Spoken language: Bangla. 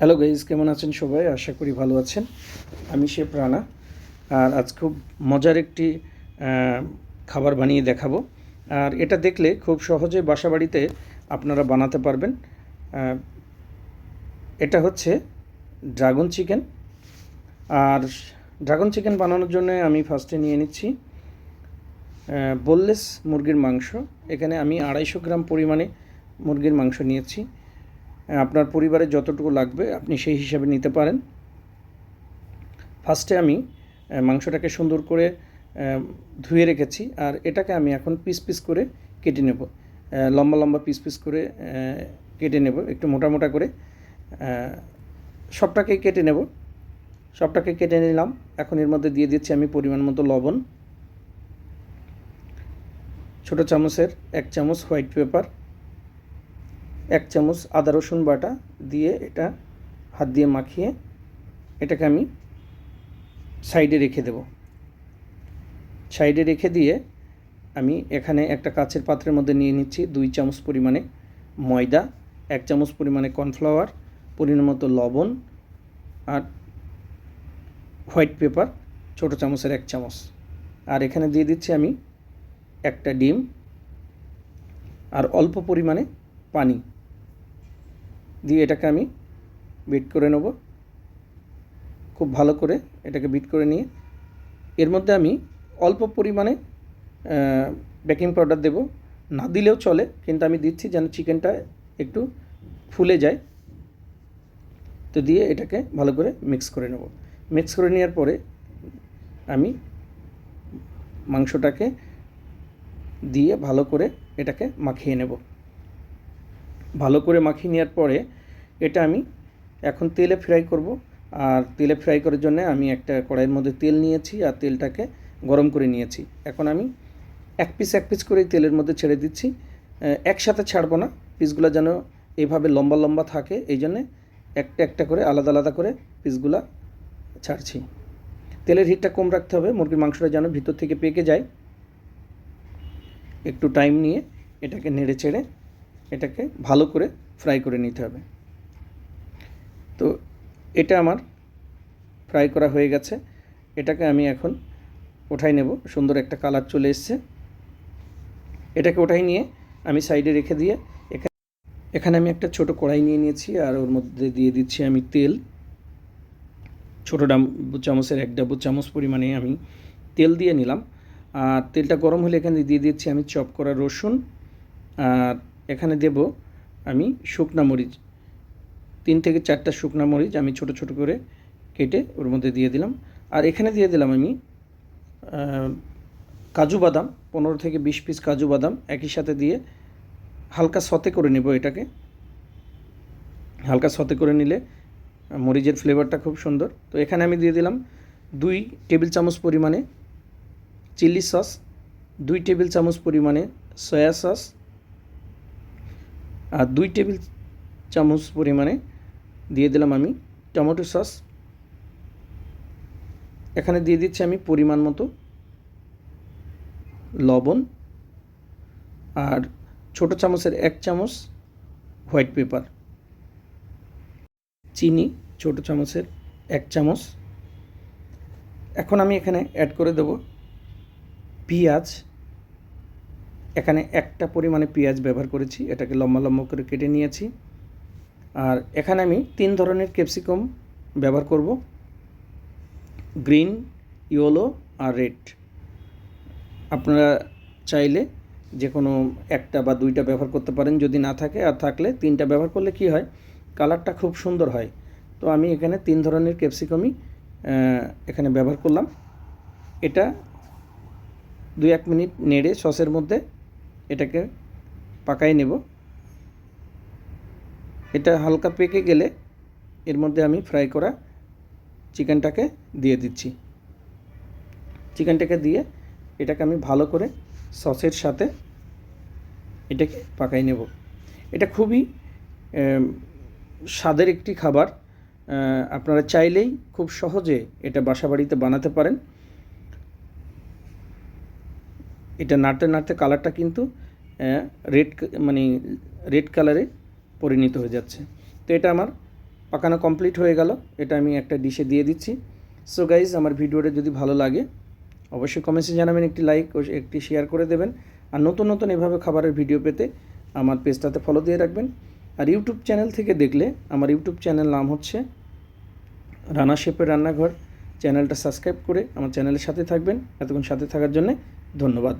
হ্যালো গাইজ কেমন আছেন সবাই? আশা করি ভালো আছেন। আমি শেফ রানা। আর আজ খুব মজার একটি খাবার বানিয়ে দেখাবো। আর এটা দেখলে খুব সহজে বাসা বাড়িতে আপনারা বানাতে পারবেন। এটা হচ্ছে ড্রাগন চিকেন। আর ড্রাগন চিকেন বানানোর জন্য আমি ফার্স্টে নিয়ে নিচ্ছি বোললেস মুরগির মাংস। এখানে আমি আড়াইশো গ্রাম পরিমাণে মুরগির মাংস নিয়েছি। আপনার পরিবারে যতটুকু লাগবে আপনি সেই হিসাবে নিতে পারেন। ফার্স্টে আমি মাংসটাকে সুন্দর করে ধুয়ে রেখেছি আর এটাকে আমি এখন পিস পিস করে কেটে নেব। লম্বা লম্বা পিস পিস করে কেটে নেব একটু মোটা মোটা করে। আহ, সবটাকেই কেটে নেব। সবটাকে কেটে নিলাম। এখন এর মধ্যে দিয়ে দিচ্ছি আমি পরিমাণ মতো লবণ। ছোটো চামচের এক চামচ হোয়াইট পেপার এক চামচ আদা রসুন বাটা দিয়ে এটা হাত দিয়ে মাখিয়ে এটাকে আমি সাইডে রেখে দেব। সাইডে রেখে দিয়ে আমি এখানে একটা কাচের পাত্রের মধ্যে নিয়ে নিচ্ছি দুই চামচ পরিমাণে ময়দা, এক চামচ পরিমাণে কর্নফ্লাওয়ার মতো লবণ আর হোয়াইট পেপার, ছোটো চামচের এক চামচ। আর এখানে দিয়ে দিচ্ছি আমি একটা ডিম আর অল্প পরিমাণে পানি। দিয়ে এটাকে আমি বিট করে নেব। খুব ভালো করে এটাকে বিট করে নিয়ে। এর মধ্যে আমি অল্প পরিমাণে বেকিং পাউডার দেব। না দিলেও চলে, কিন্তু আমি দিচ্ছি যেন চিকেনটা একটু ফুলে যায়। তো দিয়ে এটাকে ভালো করে মিক্স করে নেব। মিক্স করে নেওয়ার পরে আমি মাংসটাকে দিয়ে ভালো করে এটাকে মাখিয়ে নেব। ভালো করে মাখিয়ে নেওয়ার পরে এটা আমি এখন তেলে ফ্রাই করব। আর তেলে ফ্রাই করার জন্য আমি একটা কড়াইয়ের মধ্যে তেল নিয়েছি আর তেলটাকে গরম করে নিয়েছি। এখন আমি এক পিস এক পিস করে তেলের মধ্যে ছেড়ে দিচ্ছি। একসাথে ছাড়বো না। পিসগুলো যেন এইভাবে লম্বা লম্বা থাকে, এই জন্যে একটা একটা করে আলাদা আলাদা করে পিসগুলা ছাড়ছি। তেলের হিটটা কম রাখতে হবে। মুরগির মাংসটা যেন ভিতর থেকে পেকে যায়। একটু টাইম নিয়ে এটাকে নেড়ে চেড়ে এটাকে ভালো করে ফ্রাই করে নিতে হবে। তো এটা আমার ফ্রাই করা হয়ে গেছে। এটাকে আমি এখন ওঠাই নেব। সুন্দর একটা কালার চলে এসছে। এটাকে ওঠাই নিয়ে আমি সাইডে রেখে দিয়ে এখানে এখানে আমি একটা ছোট কড়াই নিয়ে নিয়েছি আর ওর মধ্যে দিয়ে দিচ্ছি আমি তেল। ছোটো ডাবু চামচের এক ডাবু চামচ পরিমাণে আমি তেল দিয়ে নিলাম। আর তেলটা গরম হলে এখানে দিয়ে দিচ্ছি আমি চপ করা রসুন আর এখানে দেব আমি শুকনা মরিচ। তিন থেকে চারটা শুকনা মরিচ আমি ছোট ছোট করে কেটে ওর মধ্যে দিয়ে দিলাম। আর এখানে দিয়ে দিলাম আমি কাজু বাদাম, পনেরো থেকে বিশ পিস কাজু বাদাম একই সাথে দিয়ে হালকা সতে করে নেব এটাকে। হালকা সতে করে নিলে মরিচের ফ্লেভারটা খুব সুন্দর। তো এখানে আমি দিয়ে দিলাম দুই টেবিল চামচ পরিমাণে চিলি সস, দুই টেবিল চামচ পরিমাণে সয়া সস আর দুই টেবিল চামচ পরিমাণে দিয়ে দিলাম আমি টমেটো সস। এখানে দিয়ে দিচ্ছি আমি পরিমাণ মতো লবণ আর ছোট চামচের এক চামচ হোয়াইট পেপার। চিনি ছোট চামচের এক চামচ। এখন আমি এখানে অ্যাড করে দেব পেঁয়াজ। এখানে একটা পরিমাণে পেঁয়াজ ব্যবহার করেছি, এটাকে লম্বা লম্বা করে কেটে নিয়েছি। আর এখানে আমি তিন ধরনের ক্যাপসিকাম ব্যবহার করব। গ্রিন, ইয়েলো আর রেড। আপনারা চাইলে যে কোনো একটা বা দুইটা ব্যবহার করতে পারেন, যদি না থাকে। আর থাকলে তিনটা ব্যবহার করলে কি হয়, কালারটা খুব সুন্দর হয়। তো আমি এখানে তিন ধরনের ক্যাপসিকামই এখানে ব্যবহার করলাম। এটা দুই এক মিনিট নেড়ে সসের মধ্যে এটাকে পাকাই নেব। এটা হালকা পেকে গেলে এর মধ্যে আমি ফ্রাই করা চিকেনটাকে দিয়ে দিচ্ছি। চিকেনটাকে দিয়ে এটাকে আমি ভালো করে সসের সাথে এটাকে পাকাই নেব। এটা খুবই স্বাদের একটি খাবার। আপনারা চাইলেই খুব সহজে এটা বাসা বাড়িতে বানাতে পারেন। এটা নাড়তে নাড়তে কালারটা কিন্তু রেড মানে রেড কালারে পরিণত হয়ে যাচ্ছে। তো এটা আমার পাকানো কমপ্লিট হয়ে গেল। এটা আমি একটা ডিশে দিয়ে দিচ্ছি। সো গাইজ আমার ভিডিওটা যদি ভালো লাগে, অবশ্যই কমেন্টসে জানাবেন, একটি লাইক ও একটি শেয়ার করে দেবেন। আর নতুন নতুন এভাবে খাবারের ভিডিও পেতে আমার পেজটাতে ফলো দিয়ে রাখবেন। আর ইউটিউব চ্যানেল থেকে দেখলে আমার ইউটিউব চ্যানেল নাম হচ্ছে রানা শেপের রান্নাঘর। চ্যানেলটা সাবস্ক্রাইব করে আমার চ্যানেলের সাথে থাকবেন। এতক্ষণ সাথে থাকার জন্য ধন্যবাদ।